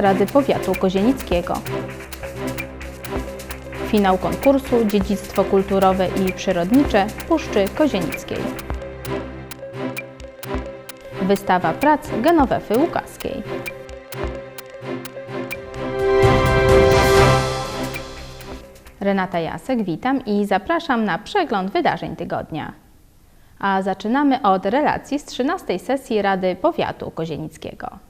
Rady Powiatu Kozienickiego. Finał konkursu Dziedzictwo kulturowe i przyrodnicze Puszczy Kozienickiej. Wystawa prac Genowefy Łukaskiej. Renata Jasek, witam i zapraszam na przegląd wydarzeń tygodnia. A zaczynamy od relacji z 13 sesji Rady Powiatu Kozienickiego.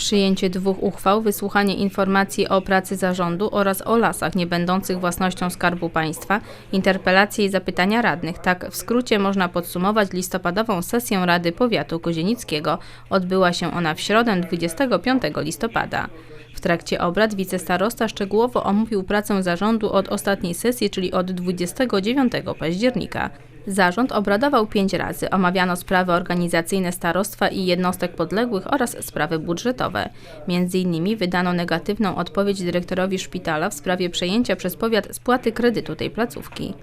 Przyjęcie dwóch uchwał, wysłuchanie informacji o pracy zarządu oraz o lasach niebędących własnością Skarbu Państwa, interpelacje i zapytania radnych. Tak w skrócie można podsumować listopadową sesję Rady Powiatu Kozienickiego. Odbyła się ona w środę 25 listopada. W trakcie obrad wicestarosta szczegółowo omówił pracę zarządu od ostatniej sesji, czyli od 29 października. Zarząd obradował pięć razy. Omawiano sprawy organizacyjne starostwa i jednostek podległych oraz sprawy budżetowe. Między innymi wydano negatywną odpowiedź dyrektorowi szpitala w sprawie przejęcia przez powiat spłaty kredytu tej placówki.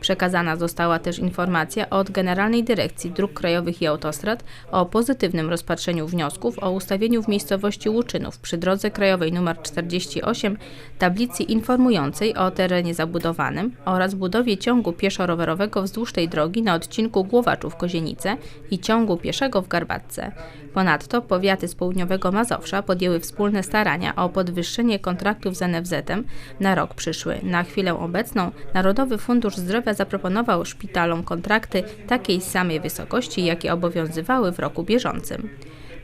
Przekazana została też informacja od Generalnej Dyrekcji Dróg Krajowych i Autostrad o pozytywnym rozpatrzeniu wniosków o ustawieniu w miejscowości Łuczynów przy drodze krajowej nr 48 tablicy informującej o terenie zabudowanym oraz budowie ciągu pieszo-rowerowego wzdłuż tej drogi na odcinku Głowaczów-Kozienice i ciągu pieszego w Garbatce. Ponadto powiaty z południowego Mazowsza podjęły wspólne starania o podwyższenie kontraktów z NFZ-em na rok przyszły. Na chwilę obecną Narodowy Fundusz Zdrowia zaproponował szpitalom kontrakty takiej samej wysokości, jakie obowiązywały w roku bieżącym.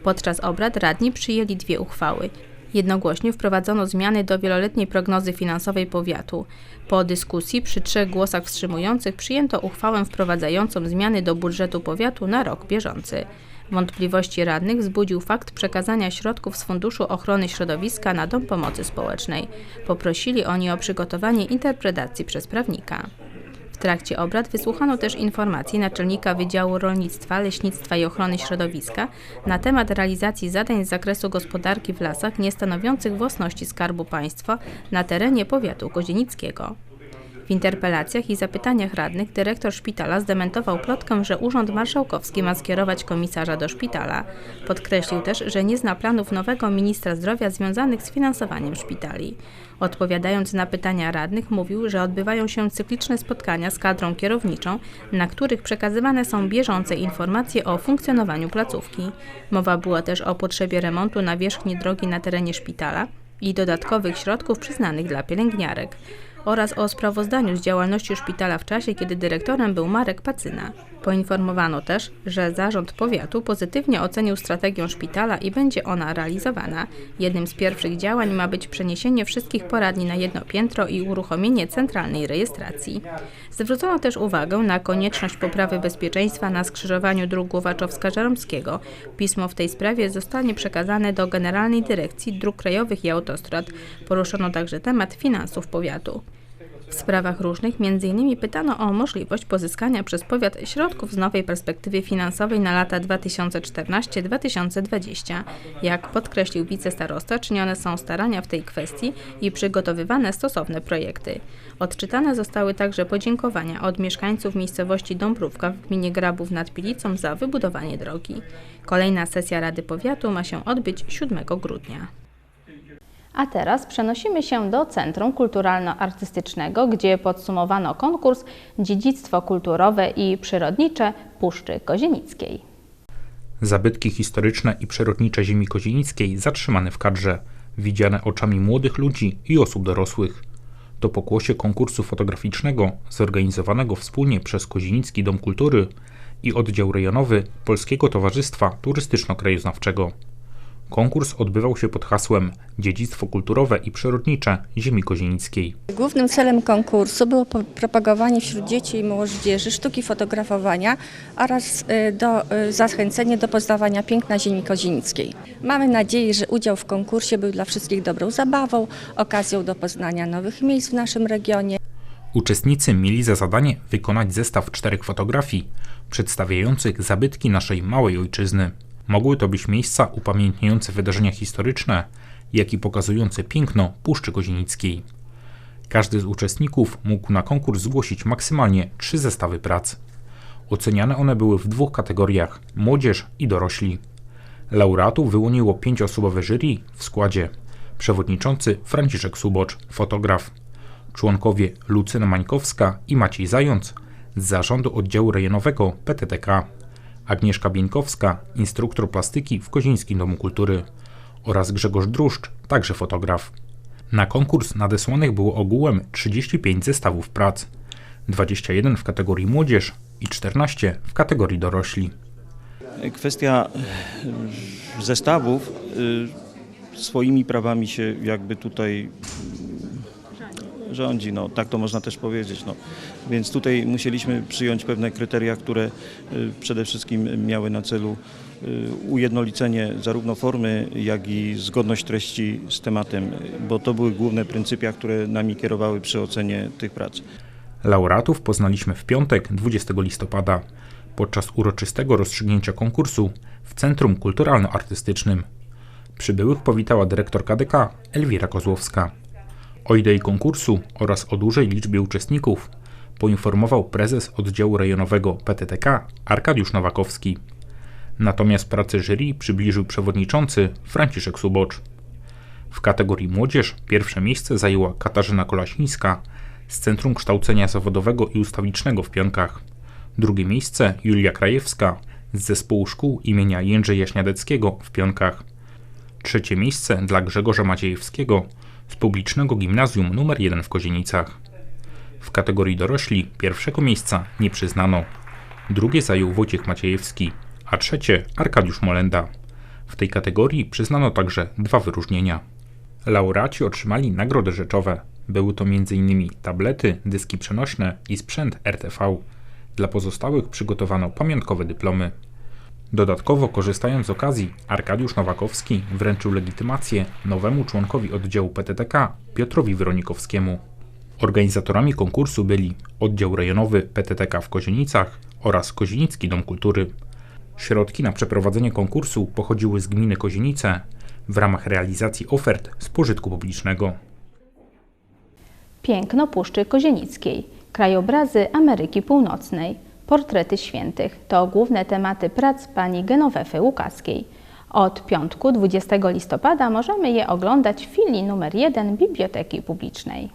Podczas obrad radni przyjęli dwie uchwały. Jednogłośnie wprowadzono zmiany do wieloletniej prognozy finansowej powiatu. Po dyskusji przy trzech głosach wstrzymujących przyjęto uchwałę wprowadzającą zmiany do budżetu powiatu na rok bieżący. Wątpliwości radnych wzbudził fakt przekazania środków z Funduszu Ochrony Środowiska na Dom Pomocy Społecznej. Poprosili oni o przygotowanie interpretacji przez prawnika. W trakcie obrad wysłuchano też informacji naczelnika Wydziału Rolnictwa, Leśnictwa i Ochrony Środowiska na temat realizacji zadań z zakresu gospodarki w lasach niestanowiących własności Skarbu Państwa na terenie powiatu kozienickiego. W interpelacjach i zapytaniach radnych dyrektor szpitala zdementował plotkę, że Urząd Marszałkowski ma skierować komisarza do szpitala. Podkreślił też, że nie zna planów nowego ministra zdrowia związanych z finansowaniem szpitali. Odpowiadając na pytania radnych, mówił, że odbywają się cykliczne spotkania z kadrą kierowniczą, na których przekazywane są bieżące informacje o funkcjonowaniu placówki. Mowa była też o potrzebie remontu nawierzchni drogi na terenie szpitala i dodatkowych środków przyznanych dla pielęgniarek oraz o sprawozdaniu z działalności szpitala w czasie, kiedy dyrektorem był Marek Pacyna. Poinformowano też, że zarząd powiatu pozytywnie ocenił strategię szpitala i będzie ona realizowana. Jednym z pierwszych działań ma być przeniesienie wszystkich poradni na jedno piętro i uruchomienie centralnej rejestracji. Zwrócono też uwagę na konieczność poprawy bezpieczeństwa na skrzyżowaniu dróg Głowaczowska-Żeromskiego. Pismo w tej sprawie zostanie przekazane do Generalnej Dyrekcji Dróg Krajowych i Autostrad. Poruszono także temat finansów powiatu. W sprawach różnych m.in. pytano o możliwość pozyskania przez powiat środków z nowej perspektywy finansowej na lata 2014-2020. Jak podkreślił wicestarosta, czynione są starania w tej kwestii i przygotowywane stosowne projekty. Odczytane zostały także podziękowania od mieszkańców miejscowości Dąbrówka w gminie Grabów nad Pilicą za wybudowanie drogi. Kolejna sesja Rady Powiatu ma się odbyć 7 grudnia. A teraz przenosimy się do Centrum Kulturalno-Artystycznego, gdzie podsumowano konkurs Dziedzictwo kulturowe i przyrodnicze Puszczy Kozienickiej. Zabytki historyczne i przyrodnicze ziemi kozienickiej zatrzymane w kadrze, widziane oczami młodych ludzi i osób dorosłych. To pokłosie konkursu fotograficznego zorganizowanego wspólnie przez Kozienicki Dom Kultury i oddział rejonowy Polskiego Towarzystwa Turystyczno-Krajoznawczego. Konkurs odbywał się pod hasłem Dziedzictwo kulturowe i przyrodnicze ziemi kozienickiej. Głównym celem konkursu było propagowanie wśród dzieci i młodzieży sztuki fotografowania oraz y, do, y, zachęcenie do poznawania piękna ziemi kozienickiej. Mamy nadzieję, że udział w konkursie był dla wszystkich dobrą zabawą, okazją do poznania nowych miejsc w naszym regionie. Uczestnicy mieli za zadanie wykonać zestaw czterech fotografii przedstawiających zabytki naszej małej ojczyzny. Mogły to być miejsca upamiętniające wydarzenia historyczne, jak i pokazujące piękno Puszczy Kozienickiej. Każdy z uczestników mógł na konkurs zgłosić maksymalnie trzy zestawy prac. Oceniane one były w dwóch kategoriach młodzież i dorośli. Laureatów wyłoniło pięcioosobowe jury w składzie przewodniczący Franciszek Subocz, fotograf, członkowie Lucyna Mańkowska i Maciej Zając z zarządu oddziału rejonowego PTTK, Agnieszka Bieńkowska, instruktor plastyki w Kozińskim Domu Kultury oraz Grzegorz Druszcz, także fotograf. Na konkurs nadesłanych było ogółem 35 zestawów prac, 21 w kategorii młodzież i 14 w kategorii dorośli. Kwestia e, zestawów e, swoimi prawami się jakby tutaj rządzi, no tak to można też powiedzieć. No. Więc tutaj musieliśmy przyjąć pewne kryteria, które e, przede wszystkim miały na celu e, ujednolicenie zarówno formy, jak i zgodność treści z tematem, bo to były główne pryncypia, które nami kierowały przy ocenie tych prac. Laureatów poznaliśmy w piątek 20 listopada podczas uroczystego rozstrzygnięcia konkursu w Centrum Kulturalno-Artystycznym. Przybyłych powitała dyrektor KDK Elwira Kozłowska. O idei konkursu oraz o dużej liczbie uczestników poinformował prezes oddziału rejonowego PTTK Arkadiusz Nowakowski. Natomiast pracę jury przybliżył przewodniczący Franciszek Subocz. W kategorii młodzież pierwsze miejsce zajęła Katarzyna Kolasińska z Centrum Kształcenia Zawodowego i Ustawicznego w Pionkach. Drugie miejsce Julia Krajewska z Zespołu Szkół imienia Jędrzeja Śniadeckiego w Pionkach. Trzecie miejsce dla Grzegorza Maciejewskiego z Publicznego Gimnazjum nr 1 w Kozienicach. W kategorii dorośli pierwszego miejsca nie przyznano. Drugie zajął Wojciech Maciejewski, a trzecie Arkadiusz Molenda. W tej kategorii przyznano także dwa wyróżnienia. Laureaci otrzymali nagrody rzeczowe. Były to m.in. tablety, dyski przenośne i sprzęt RTV. Dla pozostałych przygotowano pamiątkowe dyplomy. Dodatkowo, korzystając z okazji, Arkadiusz Nowakowski wręczył legitymację nowemu członkowi oddziału PTTK Piotrowi Weronikowskiemu. Organizatorami konkursu byli oddział rejonowy PTTK w Kozienicach oraz Kozienicki Dom Kultury. Środki na przeprowadzenie konkursu pochodziły z gminy Kozienice w ramach realizacji ofert z pożytku publicznego. Piękno Puszczy Kozienickiej, krajobrazy Ameryki Północnej, portrety świętych to główne tematy prac pani Genowefy Łukaskiej. Od piątku 20 listopada możemy je oglądać w filii numer 1 Biblioteki Publicznej.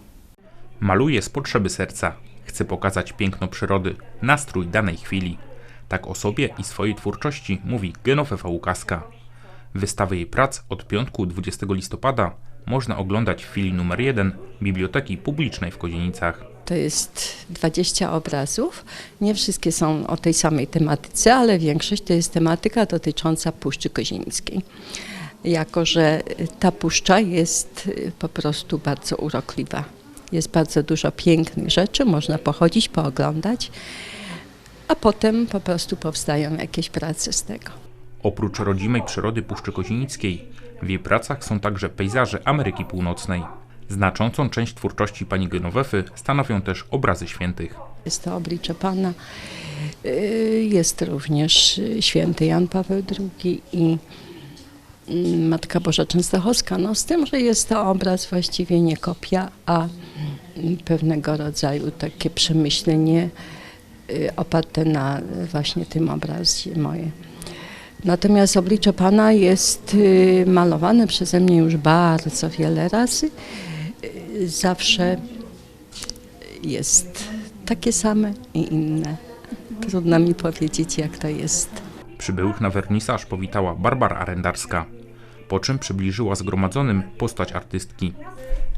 Maluje z potrzeby serca. Chce pokazać piękno przyrody, nastrój danej chwili. Tak o sobie i swojej twórczości mówi Genofefa Łukaska. Wystawę jej prac od piątku 20 listopada można oglądać w filii numer 1 Biblioteki Publicznej w Kozienicach. To jest 20 obrazów. Nie wszystkie są o tej samej tematyce, ale większość to jest tematyka dotycząca Puszczy Kozienickiej. Jako, że ta puszcza jest po prostu bardzo urokliwa. Jest bardzo dużo pięknych rzeczy, można pochodzić, pooglądać, a potem po prostu powstają jakieś prace z tego. Oprócz rodzimej przyrody Puszczy Kozienickiej, w jej pracach są także pejzaże Ameryki Północnej. Znaczącą część twórczości pani Genowefy stanowią też obrazy świętych. Jest to oblicze Pana. Y, Jest również święty Jan Paweł II i mm, Matka Boża Częstochowska. No, z tym, że jest to obraz właściwie nie kopia, a mm, pewnego rodzaju takie przemyślenie y, oparte na właśnie tym obrazie moje. Natomiast oblicze Pana jest y, malowane przeze mnie już bardzo wiele razy. Zawsze jest takie same i inne. Trudno mi powiedzieć, jak to jest. Przybyłych na wernisaż powitała Barbara Arendarska, po czym przybliżyła zgromadzonym postać artystki.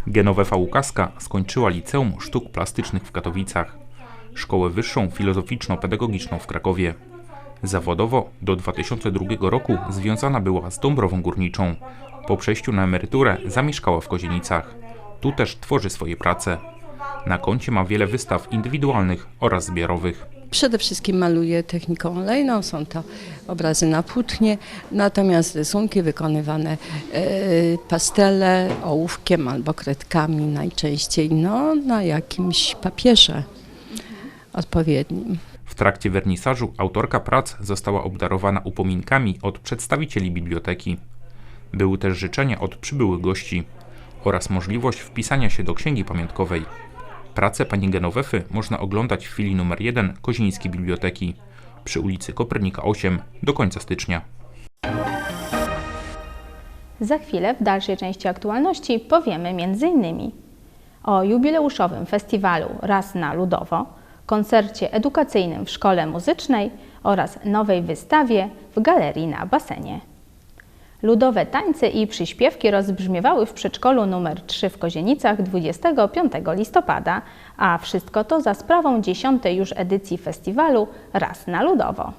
Genowefa Łukaska skończyła Liceum Sztuk Plastycznych w Katowicach, Szkołę Wyższą Filozoficzno-Pedagogiczną w Krakowie. Zawodowo do 2002 roku związana była z Dąbrową Górniczą. Po przejściu na emeryturę zamieszkała w Kozienicach. Tu też tworzy swoje prace. Na koncie ma wiele wystaw indywidualnych oraz zbiorowych. Przede wszystkim maluję techniką olejną, są to obrazy na płótnie, natomiast rysunki wykonywane e, pastele, ołówkiem albo kredkami najczęściej no, na jakimś papierze odpowiednim. W trakcie wernisażu autorka prac została obdarowana upominkami od przedstawicieli biblioteki. Były też życzenia od przybyłych gości oraz możliwość wpisania się do księgi pamiątkowej. Pracę pani Genowefy można oglądać w filii numer 1 Kozińskiej Biblioteki przy ulicy Kopernika 8 do końca stycznia. Za chwilę w dalszej części aktualności powiemy m.in. o jubileuszowym festiwalu Raz na Ludowo, koncercie edukacyjnym w szkole muzycznej oraz nowej wystawie w galerii na basenie. Ludowe tańce i przyśpiewki rozbrzmiewały w przedszkolu nr 3 w Kozienicach 25 listopada, a wszystko to za sprawą 10. już edycji festiwalu Raz na Ludowo.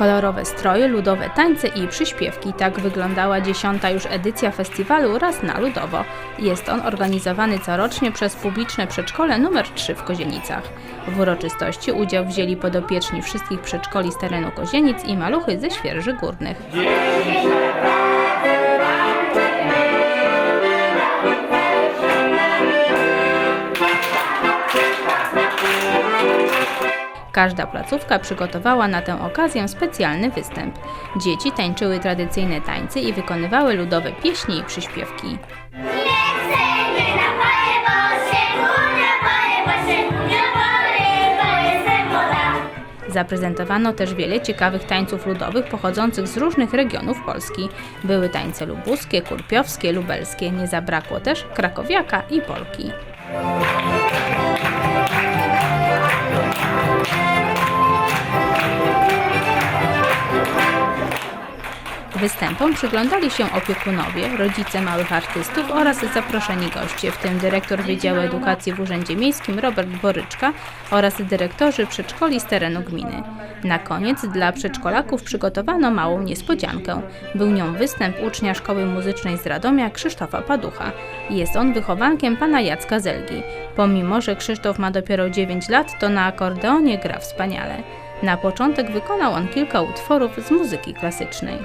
Kolorowe stroje, ludowe tańce i przyśpiewki. Tak wyglądała dziesiąta już edycja festiwalu Raz na Ludowo. Jest on organizowany corocznie przez publiczne przedszkole nr 3 w Kozienicach. W uroczystości udział wzięli podopieczni wszystkich przedszkoli z terenu Kozienic i maluchy ze Świerży Górnych. Każda placówka przygotowała na tę okazję specjalny występ. Dzieci tańczyły tradycyjne tańce i wykonywały ludowe pieśni i przyśpiewki. Zaprezentowano też wiele ciekawych tańców ludowych pochodzących z różnych regionów Polski. Były tańce lubuskie, kurpiowskie, lubelskie. Nie zabrakło też krakowiaka i polki. Występom przyglądali się opiekunowie, rodzice małych artystów oraz zaproszeni goście, w tym dyrektor Wydziału Edukacji w Urzędzie Miejskim Robert Boryczka oraz dyrektorzy przedszkoli z terenu gminy. Na koniec dla przedszkolaków przygotowano małą niespodziankę. Był nią występ ucznia Szkoły Muzycznej z Radomia Krzysztofa Paducha. Jest on wychowankiem pana Jacka Zelgi. Pomimo, że Krzysztof ma dopiero 9 lat, to na akordeonie gra wspaniale. Na początek wykonał on kilka utworów z muzyki klasycznej.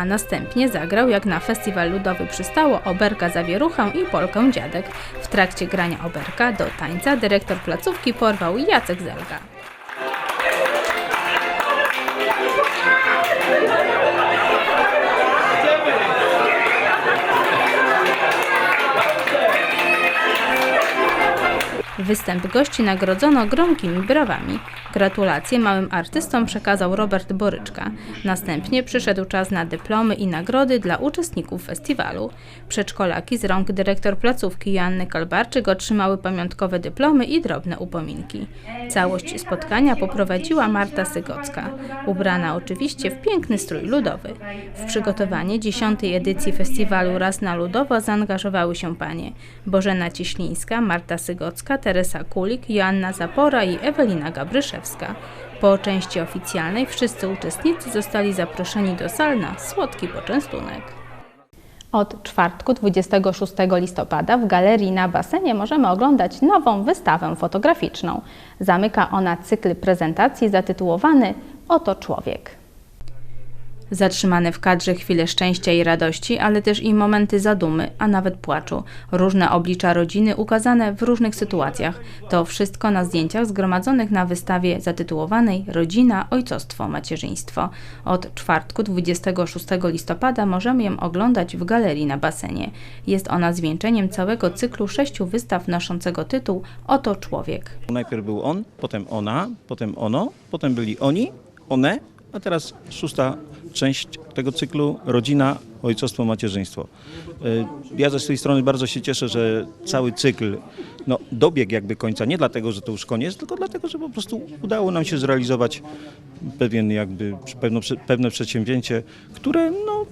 A następnie zagrał, jak na festiwal ludowy przystało, oberka zawieruchę i polkę dziadek. W trakcie grania oberka do tańca dyrektor placówki porwał Jacek Zelga. Występ gości nagrodzono gromkimi brawami. Gratulacje małym artystom przekazał Robert Boryczka. Następnie przyszedł czas na dyplomy i nagrody dla uczestników festiwalu. Przedszkolaki z rąk dyrektor placówki Joanny Kalbarczyk otrzymały pamiątkowe dyplomy i drobne upominki. Całość spotkania poprowadziła Marta Sygocka, ubrana oczywiście w piękny strój ludowy. W przygotowanie dziesiątej edycji festiwalu Raz na Ludowo zaangażowały się panie Bożena Cieślińska, Marta Sygocka, Teresa Kulik, Joanna Zapora i Ewelina Gabryszewska. Po części oficjalnej wszyscy uczestnicy zostali zaproszeni do sal na słodki poczęstunek. Od czwartku 26 listopada w galerii na basenie możemy oglądać nową wystawę fotograficzną. Zamyka ona cykl prezentacji zatytułowany Oto człowiek. Zatrzymane w kadrze chwile szczęścia i radości, ale też i momenty zadumy, a nawet płaczu. Różne oblicza rodziny ukazane w różnych sytuacjach. To wszystko na zdjęciach zgromadzonych na wystawie zatytułowanej Rodzina, Ojcostwo, Macierzyństwo. Od czwartku 26 listopada możemy ją oglądać w galerii na basenie. Jest ona zwieńczeniem całego cyklu sześciu wystaw noszącego tytuł Oto człowiek. Najpierw był on, potem ona, potem ono, potem byli oni, one, a teraz szósta część tego cyklu rodzina, ojcostwo, macierzyństwo. Y, Ja ze swojej strony bardzo się cieszę, że cały cykl no, dobiegł jakby końca, nie dlatego, że to już koniec, tylko dlatego, że po prostu udało nam się zrealizować pewien jakby pewno, pewne przedsięwzięcie, które no,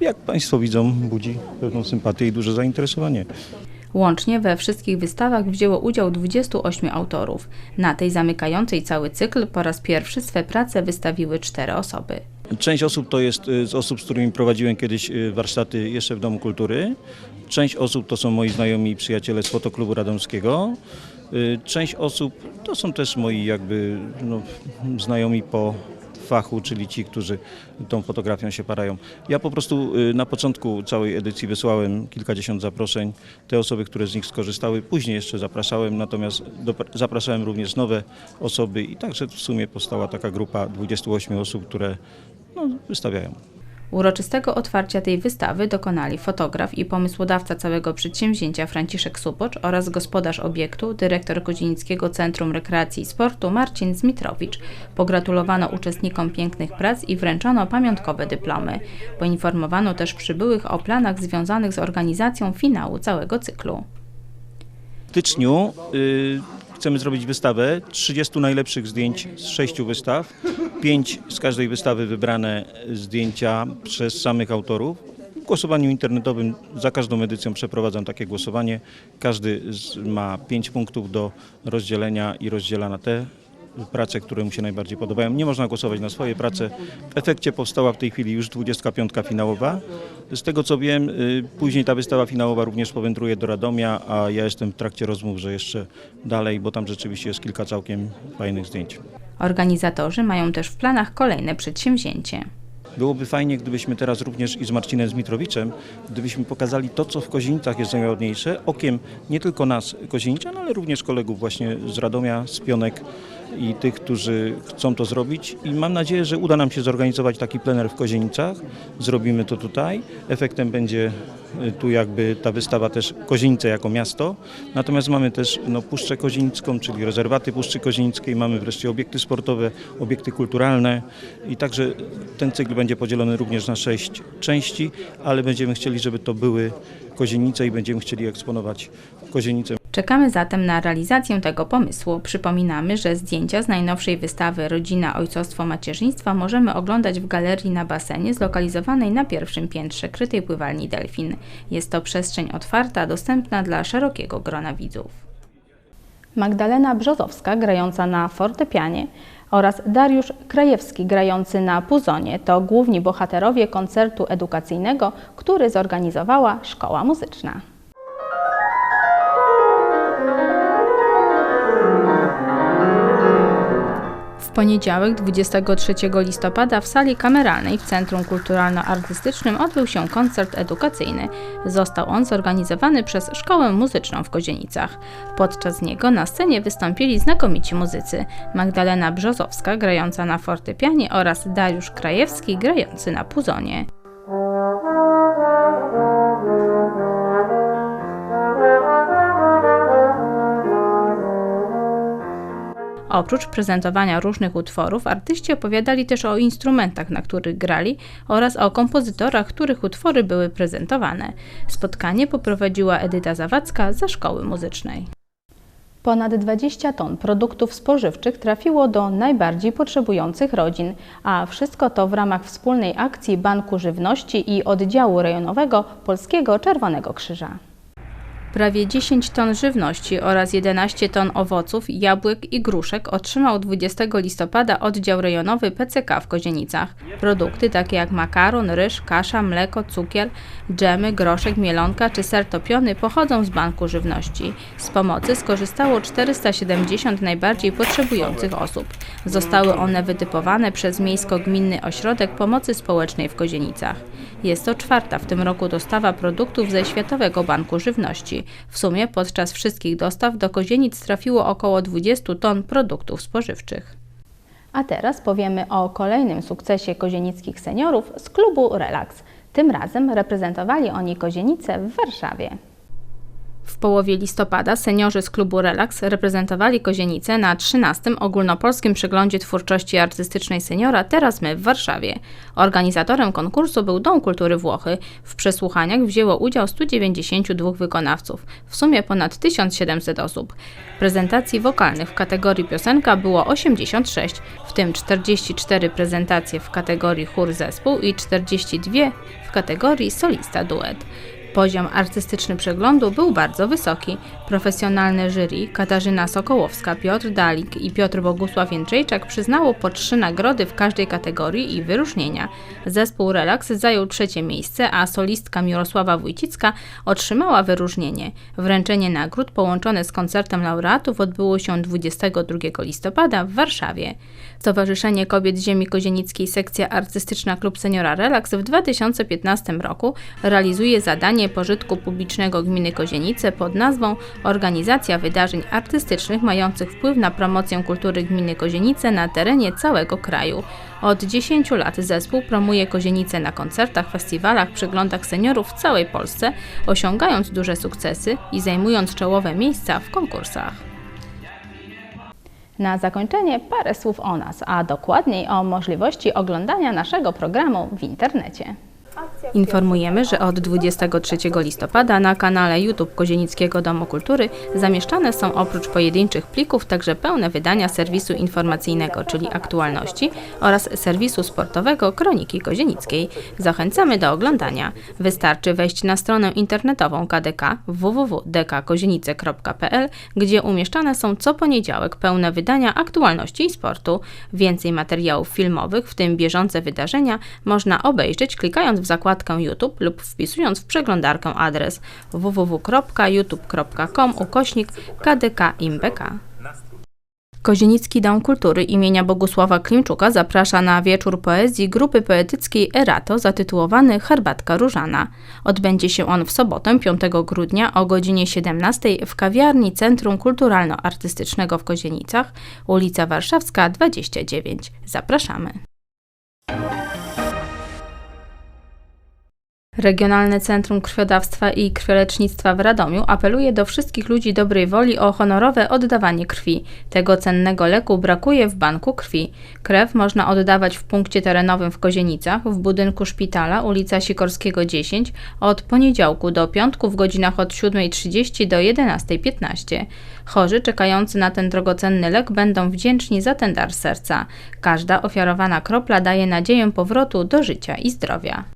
jak Państwo widzą budzi pewną sympatię i duże zainteresowanie. Łącznie we wszystkich wystawach wzięło udział 28 autorów. Na tej zamykającej cały cykl po raz pierwszy swe prace wystawiły cztery osoby. Część osób to jest y, z osób, z którymi prowadziłem kiedyś y, warsztaty jeszcze w Domu Kultury. Część osób to są moi znajomi i przyjaciele z Fotoklubu Radomskiego. Y, Część osób to są też moi jakby no, znajomi po fachu, czyli ci, którzy tą fotografią się parają. Ja po prostu na początku całej edycji wysłałem kilkadziesiąt zaproszeń. Te osoby, które z nich skorzystały, później jeszcze zapraszałem, natomiast zapraszałem również nowe osoby i także w sumie powstała taka grupa 28 osób, które no, wystawiają. Uroczystego otwarcia tej wystawy dokonali fotograf i pomysłodawca całego przedsięwzięcia Franciszek Supocz oraz gospodarz obiektu, dyrektor Kozienickiego Centrum Rekreacji i Sportu Marcin Zmitrowicz. Pogratulowano uczestnikom pięknych prac i wręczono pamiątkowe dyplomy. Poinformowano też przybyłych o planach związanych z organizacją finału całego cyklu. W styczniu y, chcemy zrobić wystawę 30 najlepszych zdjęć z sześciu wystaw. Pięć z każdej wystawy wybrane zdjęcia przez samych autorów. W głosowaniu internetowym za każdą edycją przeprowadzam takie głosowanie. Każdy z, ma pięć punktów do rozdzielenia i rozdziela na te prace, które mu się najbardziej podobają. Nie można głosować na swoje prace. W efekcie powstała w tej chwili już 25 finałowa. Z tego co wiem, y, później ta wystawa finałowa również powędruje do Radomia, a ja jestem w trakcie rozmów, że jeszcze dalej, bo tam rzeczywiście jest kilka całkiem fajnych zdjęć. Organizatorzy mają też w planach kolejne przedsięwzięcie. Byłoby fajnie, gdybyśmy teraz również i z Marcinem Zmitrowiczem, gdybyśmy pokazali to, co w Kozienicach jest najładniejsze, okiem nie tylko nas, Kozieniczan, ale również kolegów właśnie z Radomia, z Pionek i tych, którzy chcą to zrobić. I mam nadzieję, że uda nam się zorganizować taki plener w Kozienicach. Zrobimy to tutaj. Efektem będzie y, tu jakby ta wystawa też Kozienice jako miasto. Natomiast mamy też no, Puszczę Kozienicką, czyli rezerwaty Puszczy Kozienickiej. Mamy wreszcie obiekty sportowe, obiekty kulturalne i także ten cykl będzie podzielony również na sześć części, ale będziemy chcieli, żeby to były Kozienice i będziemy chcieli eksponować Kozienice Czekamy zatem na realizację tego pomysłu. Przypominamy, że zdjęcia z najnowszej wystawy Rodzina, Ojcostwo, Macierzyństwo możemy oglądać w galerii na basenie zlokalizowanej na pierwszym piętrze krytej pływalni Delfin. Jest to przestrzeń otwarta, dostępna dla szerokiego grona widzów. Magdalena Brzozowska grająca na fortepianie oraz Dariusz Krajewski grający na puzonie to główni bohaterowie koncertu edukacyjnego, który zorganizowała Szkoła Muzyczna. Poniedziałek 23 listopada w sali kameralnej w Centrum Kulturalno-Artystycznym odbył się koncert edukacyjny. Został on zorganizowany przez Szkołę Muzyczną w Kozienicach. Podczas niego na scenie wystąpili znakomici muzycy Magdalena Brzozowska grająca na fortepianie oraz Dariusz Krajewski grający na puzonie. Oprócz prezentowania różnych utworów, artyści opowiadali też o instrumentach, na których grali oraz o kompozytorach, których utwory były prezentowane. Spotkanie poprowadziła Edyta Zawadzka ze Szkoły Muzycznej. Ponad 20 ton produktów spożywczych trafiło do najbardziej potrzebujących rodzin, a wszystko to w ramach wspólnej akcji Banku Żywności i Oddziału Rejonowego Polskiego Czerwonego Krzyża. Prawie 10 ton żywności oraz 11 ton owoców, jabłek i gruszek otrzymał 20 listopada oddział rejonowy PCK w Kozienicach. Produkty takie jak makaron, ryż, kasza, mleko, cukier, dżemy, groszek, mielonka czy ser topiony pochodzą z Banku Żywności. Z pomocy skorzystało 470 najbardziej potrzebujących osób. Zostały one wytypowane przez Miejsko-Gminny Ośrodek Pomocy Społecznej w Kozienicach. Jest to czwarta w tym roku dostawa produktów ze Światowego Banku Żywności. W sumie podczas wszystkich dostaw do Kozienic trafiło około 20 ton produktów spożywczych. A teraz powiemy o kolejnym sukcesie kozienickich seniorów z klubu Relax. Tym razem reprezentowali oni Kozienice w Warszawie. W połowie listopada seniorzy z klubu Relax reprezentowali Kozienice na 13. ogólnopolskim przeglądzie twórczości artystycznej seniora Teraz my w Warszawie. Organizatorem konkursu był Dom Kultury Włochy. W przesłuchaniach wzięło udział 192 wykonawców, w sumie ponad 1700 osób. Prezentacji wokalnych w kategorii piosenka było 86, w tym 44 prezentacje w kategorii chór zespół i 42 w kategorii solista duet. Poziom artystyczny przeglądu był bardzo wysoki. Profesjonalne jury Katarzyna Sokołowska, Piotr Dalik i Piotr Bogusław Jędrzejczak przyznało po trzy nagrody w każdej kategorii i wyróżnienia. Zespół Relax zajął trzecie miejsce, a solistka Mirosława Wójcicka otrzymała wyróżnienie. Wręczenie nagród połączone z koncertem laureatów odbyło się 22 listopada w Warszawie. Stowarzyszenie Kobiet Ziemi Kozienickiej Sekcja Artystyczna Klub Seniora Relax w 2015 roku realizuje zadanie pożytku publicznego gminy Kozienice pod nazwą Organizacja wydarzeń artystycznych mających wpływ na promocję kultury gminy Kozienice na terenie całego kraju. Od 10 lat zespół promuje Kozienice na koncertach, festiwalach, przeglądach seniorów w całej Polsce, osiągając duże sukcesy i zajmując czołowe miejsca w konkursach. Na zakończenie parę słów o nas, a dokładniej o możliwości oglądania naszego programu w internecie. Informujemy, że od 23 listopada na kanale YouTube Kozienickiego Domu Kultury zamieszczane są oprócz pojedynczych plików także pełne wydania serwisu informacyjnego, czyli aktualności oraz serwisu sportowego Kroniki Kozienickiej. Zachęcamy do oglądania. Wystarczy wejść na stronę internetową KDK www.dkkozienice.pl, gdzie umieszczane są co poniedziałek pełne wydania aktualności i sportu. Więcej materiałów filmowych, w tym bieżące wydarzenia, można obejrzeć klikając w zakładkę YouTube lub wpisując w przeglądarkę adres www.youtube.com ukośnik KDK IMBK. Kozienicki Dom Kultury imienia Bogusława Klimczuka zaprasza na wieczór poezji grupy poetyckiej Erato zatytułowany Herbatka Różana. Odbędzie się on w sobotę 5 grudnia o godzinie 17 w kawiarni Centrum Kulturalno-Artystycznego w Kozienicach, ulica Warszawska 29. Zapraszamy. Regionalne Centrum Krwiodawstwa i Krwiolecznictwa w Radomiu apeluje do wszystkich ludzi dobrej woli o honorowe oddawanie krwi. Tego cennego leku brakuje w banku krwi. Krew można oddawać w punkcie terenowym w Kozienicach, w budynku szpitala, ulica Sikorskiego 10, od poniedziałku do piątku w godzinach od 7.30 do 11.15. Chorzy czekający na ten drogocenny lek będą wdzięczni za ten dar serca. Każda ofiarowana kropla daje nadzieję powrotu do życia i zdrowia.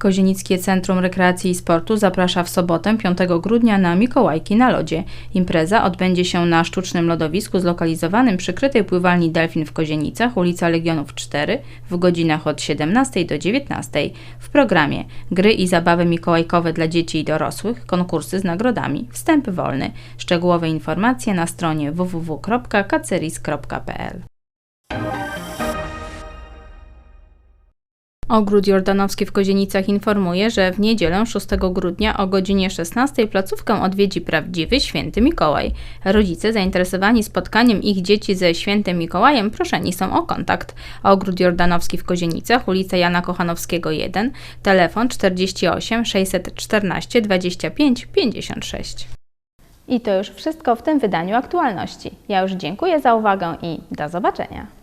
Kozienickie Centrum Rekreacji i Sportu zaprasza w sobotę 5 grudnia na Mikołajki na lodzie. Impreza odbędzie się na sztucznym lodowisku zlokalizowanym przy krytej pływalni Delfin w Kozienicach, ulica Legionów 4, w godzinach od 17 do 19. W programie gry i zabawy mikołajkowe dla dzieci i dorosłych, konkursy z nagrodami, wstęp wolny. Szczegółowe informacje na stronie www.kaceris.pl. Ogród Jordanowski w Kozienicach informuje, że w niedzielę 6 grudnia o godzinie 16 placówkę odwiedzi prawdziwy święty Mikołaj. Rodzice zainteresowani spotkaniem ich dzieci ze świętym Mikołajem proszeni są o kontakt. Ogród Jordanowski w Kozienicach, ulica Jana Kochanowskiego 1, telefon 48 614 25 56. I to już wszystko w tym wydaniu aktualności. Ja już dziękuję za uwagę i do zobaczenia.